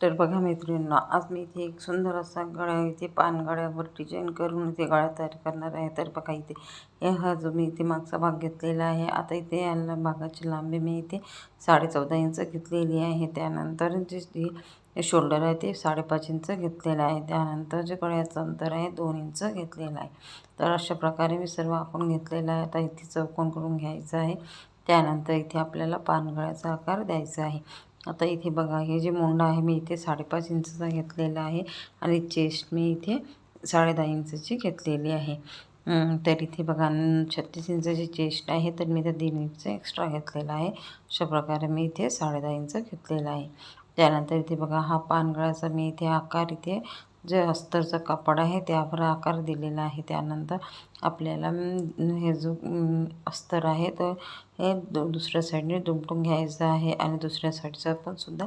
तर बघा मैत्रिणींनो आज मी इथे एक सुंदर असा गळ्या इथे पानगळ्यावर डिझाईन करून इथे गळा तयार करणार आहे. तर बघा इथे हा जो मी इथे मागचा भाग घेतलेला आहे आता इथे या भागाची लांबी मी इथे साडे चौदा इंच घेतलेली आहे. त्यानंतर जे शोल्डर आहे ते साडेपाच इंच घेतलेलं आहे. त्यानंतर जे गळ्याचं अंतर आहे दोन इंच घेतलेलं आहे. तर अशा प्रकारे मी सर्व आपण घेतलेलं आहे. आता इथे चौकोन करून घ्यायचं आहे. त्यानंतर इथे आपल्याला पानगळ्याचा आकार द्यायचा आहे. आता इथे बघा हे जे मोंडा आहे मी इथे साडेपाच इंचचा घेतलेला आहे आणि चेस्ट मी इथे साडेदहा इंचची घेतलेली आहे. तर इथे बघा छत्तीस इंचाची चेस्ट आहे तर मी ते दीड इंच एक्स्ट्रा घेतलेला आहे. अशा प्रकारे मी इथे साडेदहा इंच घेतलेला आहे. त्यानंतर इथे बघा हा पानगळाचा मी इथे आकार इथे जे अस्तरचं कापड आहे त्यावर आकार दिलेला आहे. त्यानंतर आपल्याला हे जो अस्तर आहे तर हे दुसऱ्या साईडने दुमटून घ्यायचं आहे आणि दुसऱ्या साईडचा पण सुद्धा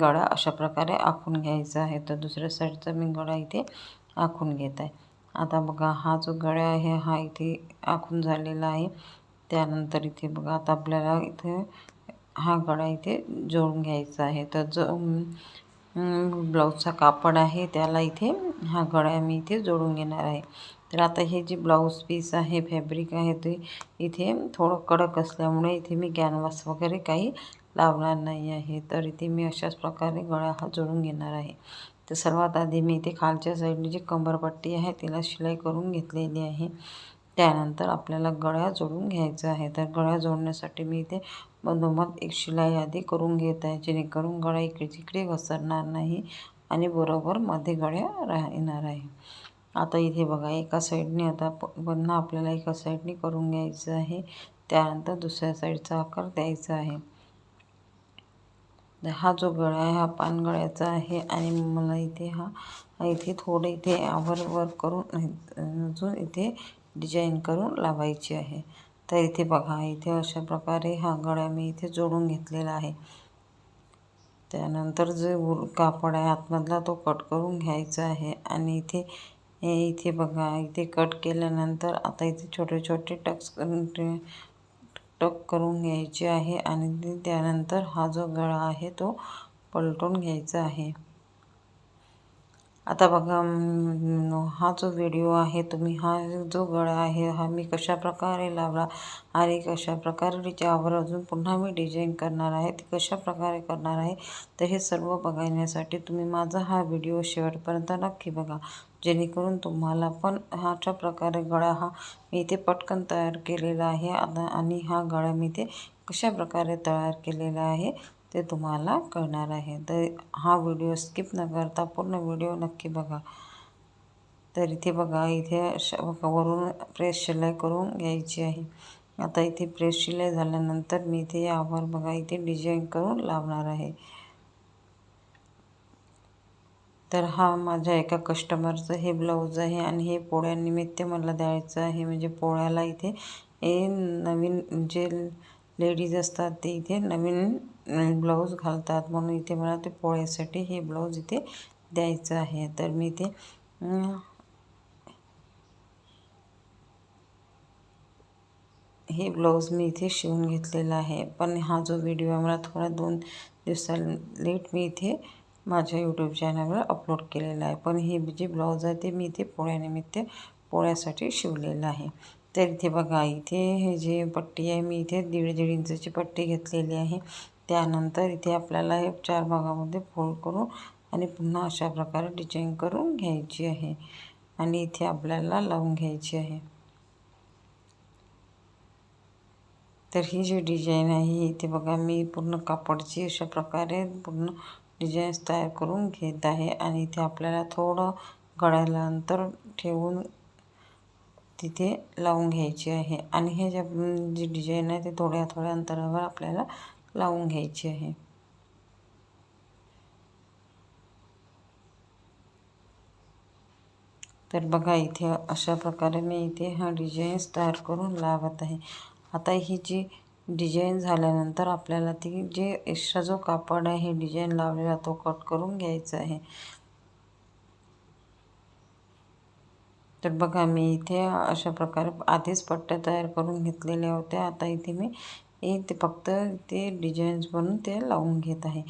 गळा अशा प्रकारे आखून घ्यायचा आहे. तर दुसऱ्या साईडचा मी गळा इथे आखून घेत आहे. आता बघा हा जो गळा आहे हा इथे आखून झालेला आहे. त्यानंतर इथे बघा आता आपल्याला इथे हा गळा इथे जोडून घ्यायचा आहे. तर जो ब्लाऊजचा कापड आहे त्याला इथे हा गळा मी इथे जोडून घेणार आहे. तर आता हे जे ब्लाऊज पीस आहे फॅब्रिक आहे ते इथे थोडं कडक असल्यामुळे इथे मी कॅनव्हास वगैरे काही लावणार नाही आहे. तर इथे मी अशाच प्रकारे गळा हा जोडून घेणार आहे. तर सर्वात आधी मी इथे खालच्या साईडने जी कंबरपट्टी आहे तिला शिलाई करून घेतलेली आहे. त्यानंतर आपल्याला गळ्या जोडून घ्यायचं आहे. तर गळ्या जोडण्यासाठी मी इथे मधोमध एक शिलाई आधी करून घेत आहे जेणेकरून गळा इकडे तिकडे घसरणार नाही आणि बरोबर मध्ये गळ्या राहणार आहे. आता इथे बघा एका साईडने आता पुन्हा आपल्याला एका साईडने करून घ्यायचं आहे. त्यानंतर दुसऱ्या साईडचा आकार द्यायचा आहे. हा जो गळा आहे हा पानगळ्याचा आहे आणि मला इथे हा इथे थोडे इथे आवर वर करून अजून इथे डिझाईन करून लावायची आहे. तर इथे बघा इथे अशा प्रकारे हा गळा मी इथे जोडून घेतलेला आहे. त्यानंतर जे कापड आहे आतमधला तो कट करून घ्यायचा आहे. आणि इथे हे इथे बघा इथे कट केल्यानंतर आता इथे छोटे छोटे टक्स टक करून घ्यायचे आहे. आणि त्यानंतर हा जो गळा आहे तो पलटून घ्यायचा आहे. आता बघा हा जो व्हिडिओ आहे तुम्ही हा जो गळा आहे हा मी कशा प्रकारे लावला आणि कशा प्रकारे त्याच्यावर अजून पुन्हा मी डिझाईन करणार आहे ती कशा प्रकारे करणार आहे तर हे सर्व बघण्यासाठी तुम्ही माझा हा व्हिडिओ शेवटपर्यंत नक्की बघा. जेणेकरून तुम्हाला पण ह्याच्या प्रकारे गळा हा मी इथे पटकन तयार केलेला आहे. आता आणि हा गळा मी ते कशा प्रकारे तयार केलेला आहे ते तुम्हाला कळणार आहे. तर हा व्हिडिओ स्किप न करता पूर्ण व्हिडिओ नक्की बघा. तर इथे बघा इथे वरून प्रेस शिलाई करून घ्यायची आहे. आता इथे प्रेस शिलाई झाल्यानंतर मी इथे यावर बघा इथे डिझाईन करून लावणार आहे. तर हा माझ्या एका कस्टमरचं हे ब्लाऊज आहे आणि हे पोळ्यानिमित्त मला द्यायचं आहे. म्हणजे पोळ्याला इथे हे नवीन जे लेडीज असतात ते इथे नवीन ब्लाऊज घालतात. म्हणून इथे मला ते पोळ्यासाठी हे ब्लाऊज इथे द्यायचं आहे. तर मी ते हे ब्लाऊज मी इथे शिवून घेतलेला आहे. पण हा जो व्हिडिओ आहे मला थोडा दोन दिवसा लेट मी इथे माझ्या यूट्यूब चॅनलवर अपलोड केलेला आहे. पण हे जे ब्लाऊज आहे ते मी इथे पोळ्यानिमित्त पोळ्यासाठी शिवलेलं आहे. तर इथे बघा इथे हे जे पट्टी आहे मी इथे दीड दीड इंचची पट्टी घेतलेली आहे. त्यानंतर इथे आपल्याला हे चार भागामध्ये फोल्ड करून आणि पुन्हा अशा प्रकारे डिझाईन करून घ्यायची आहे. आणि इथे आपल्याला लावून घ्यायची आहे. तर ही जी डिझाईन आहे इथे बघा मी पूर्ण कापडची अशा प्रकारे पूर्ण डिझाईन्स तयार करून घेत आहे. आणि इथे आपल्याला थोडं गळ्याला अंतर ठेवून तिथे लावून घ्यायची आहे. आणि हे जे जी डिझाईन आहे ते थोड्या थोड्या अंतरावर आपल्याला लावून घ्यायची आहे. तर बघा इथे अशा प्रकारे मी इथे हा डिझाईन्स तयार करून लावत आहे. आता ही जी डिझाईन झाल्यानंतर आपल्याला ती जे एक्स्ट्रा जो कापड आहे डिझाईन लावलेला तो कट करून घ्यायचा आहे. तर बघा मी इथे अशा प्रकारे आधीच पट्ट्या तयार करून घेतलेल्या होत्या. आता इथे मी ते फक्त ते डिझाईन्स बनवून ते लावून घेत आहे.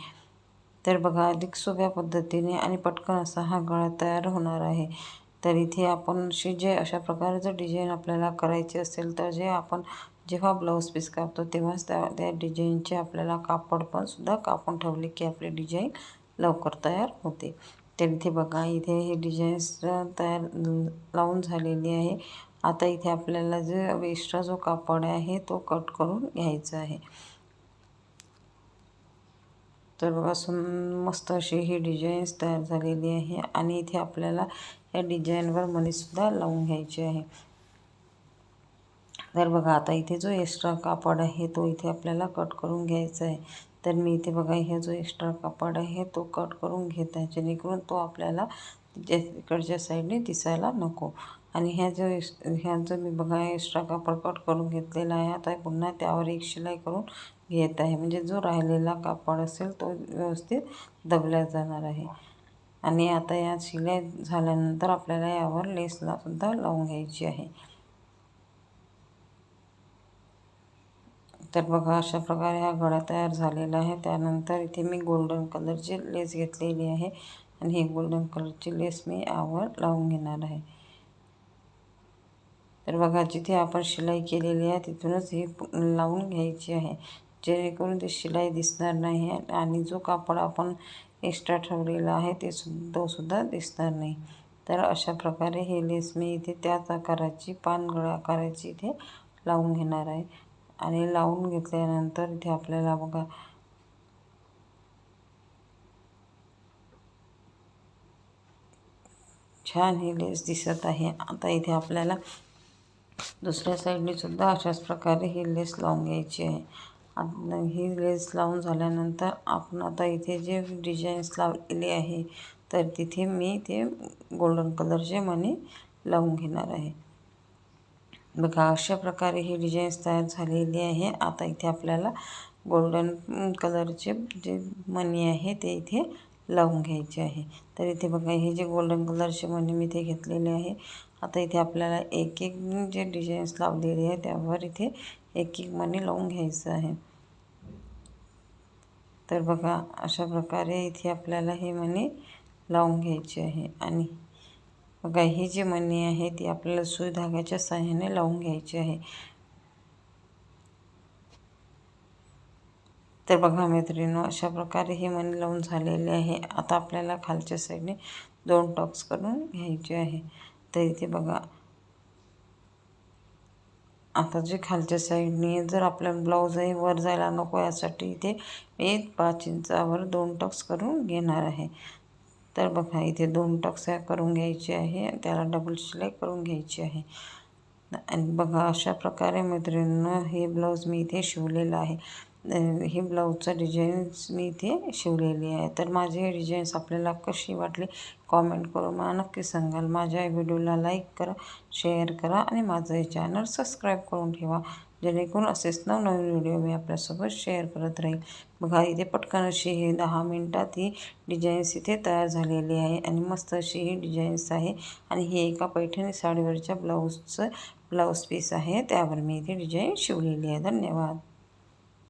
तर बघा अधिक सोप्या पद्धतीने आणि पटकन असा हा गळा तयार होणार आहे. तर इथे आपण अशी जे अशा प्रकारचं डिझाईन आपल्याला करायचे असेल तर जे आपण जेव्हा ब्लाऊज पीस कापतो तेव्हाच त्या त्या डिझाईनचे आपल्याला कापड पण सुद्धा कापून ठेवले की आपली डिझाईन लवकर तयार होते. तर इथे बघा इथे हे डिझाईन्स तयार लावून झालेली आहे. आता इथे आपल्याला जे एक्स्ट्रा जो कापड आहे तो कट करून घ्यायचा आहे. तर बघा सुन मस्त अशी ही डिझाईन्स तयार झालेली आहे आणि इथे आपल्याला या डिझाईनवर मनीसुद्धा लावून घ्यायची आहे. तर बघा आता इथे जो एक्स्ट्रा कापड आहे तो इथे आपल्याला कट करून घ्यायचा आहे. तर मी इथे बघा हे जो एक्स्ट्रा कापड आहे तो कट करून घेत आहे जेणेकरून तो आपल्याला इकडच्या साईडने दिसायला नको. आणि ह्या जो ह्या जो मी बघा एक्स्ट्रा कापड कट करून घेतलेला आहे आता पुन्हा त्यावर एक शिलाई करून घेत आहे. म्हणजे जो राहिलेला कापड असेल तो व्यवस्थित दबल्या जाणार आहे. आणि आता या शिलाई झाल्यानंतर आपल्याला यावर लेसला सुद्धा लावून घ्यायची आहे. तर बघा अशा प्रकारे हा गळा तयार झालेला आहे. त्यानंतर इथे मी गोल्डन कलरची लेस घेतलेली आहे. आणि ही गोल्डन कलरची लेस मी यावर लावून घेणार आहे. तर बघा जिथे आपण शिलाई केलेली आहे तिथूनच हे लावून घ्यायची आहे. जेणेकरून ते शिलाई दिसणार नाही आणि जो कापड आपण एक्स्ट्रा ठेवलेला आहे ते सुद्धा सुद्धा दिसणार नाही. तर अशा प्रकारे हे लेस मी इथे त्याच आकाराची पानगळ आकाराची इथे लावून घेणार आहे. आणि लावून घेतल्यानंतर इथे आपल्याला बघा छान ही लेस दिसत आहे. आता इथे आपल्याला दुसऱ्या साईडने सुद्धा अशाच प्रकारे ही लेस लावून घ्यायची आहे. ही लेस लावून झाल्यानंतर आपण आता इथे जे डिझाईन्स लावलेली आहे तर तिथे मी ते गोल्डन कलरचे मणी लावून घेणार आहे. बघा अशा प्रकारे ही डिझाईन्स तयार झालेली आहे. आता इथे आपल्याला गोल्डन कलरचे जे मणी आहे ते इथे लावून घ्यायची आहे. तर इथे बघा हे जे गोल्डन कलरचे मणी मी इथे घेतलेले आहे. आता इथे आपल्याला एक एक जे डिझाईन्स लावलेले आहे त्यावर इथे एक एक मणी लावून घ्यायचं आहे. तर बघा अशा प्रकारे इथे आपल्याला हे मणी लावून घ्यायची आहे. आणि बघा ही जी मणी आहे ती आपल्याला सुई धाग्याच्या साह्याने लावून घ्यायची आहे. तर बघा मैत्रिणी अशा प्रकारे हे मणी लावून झालेली आहे. आता आपल्याला खालच्या साईडने दोन टॉक्स करून घ्यायचे आहे. तर इथे बघा आता जे खालच्या साईडने जर आपल्या ब्लाऊजही वर जायला नको यासाठी इथे मी पाच इंचावर दोन टक्स करून घेणार आहे. तर बघा इथे दोन टक्स करून घ्यायचे आहे त्याला डबल शिलाई करून घ्यायची आहे. आणि बघा अशा प्रकारे मैत्रिणीनं हे ब्लाऊज मी इथे शिवलेलं आहे. हे ब्लाऊजचं डिझाईन्स मी इथे शिवलेली आहे. तर माझी हे डिझाईन्स आपल्याला कशी वाटली कॉमेंट करून मला नक्की सांगाल. माझ्या व्हिडिओला लाईक करा शेअर करा आणि माझं हे चॅनल सबस्क्राईब करून ठेवा. जेणेकरून असेच नवनवीन व्हिडिओ मी आपल्यासोबत शेअर करत राहील. बघा इथे पटकन अशी हे दहा मिनटात ही डिझाईन्स इथे तयार झालेली आहे आणि मस्त अशी ही डिझाईन्स आहे. आणि हे एका पैठणी साडीवरच्या ब्लाऊजचं ब्लाऊज पीस आहे. त्यावर मी इथे डिझाईन शिवलेली आहे. धन्यवाद.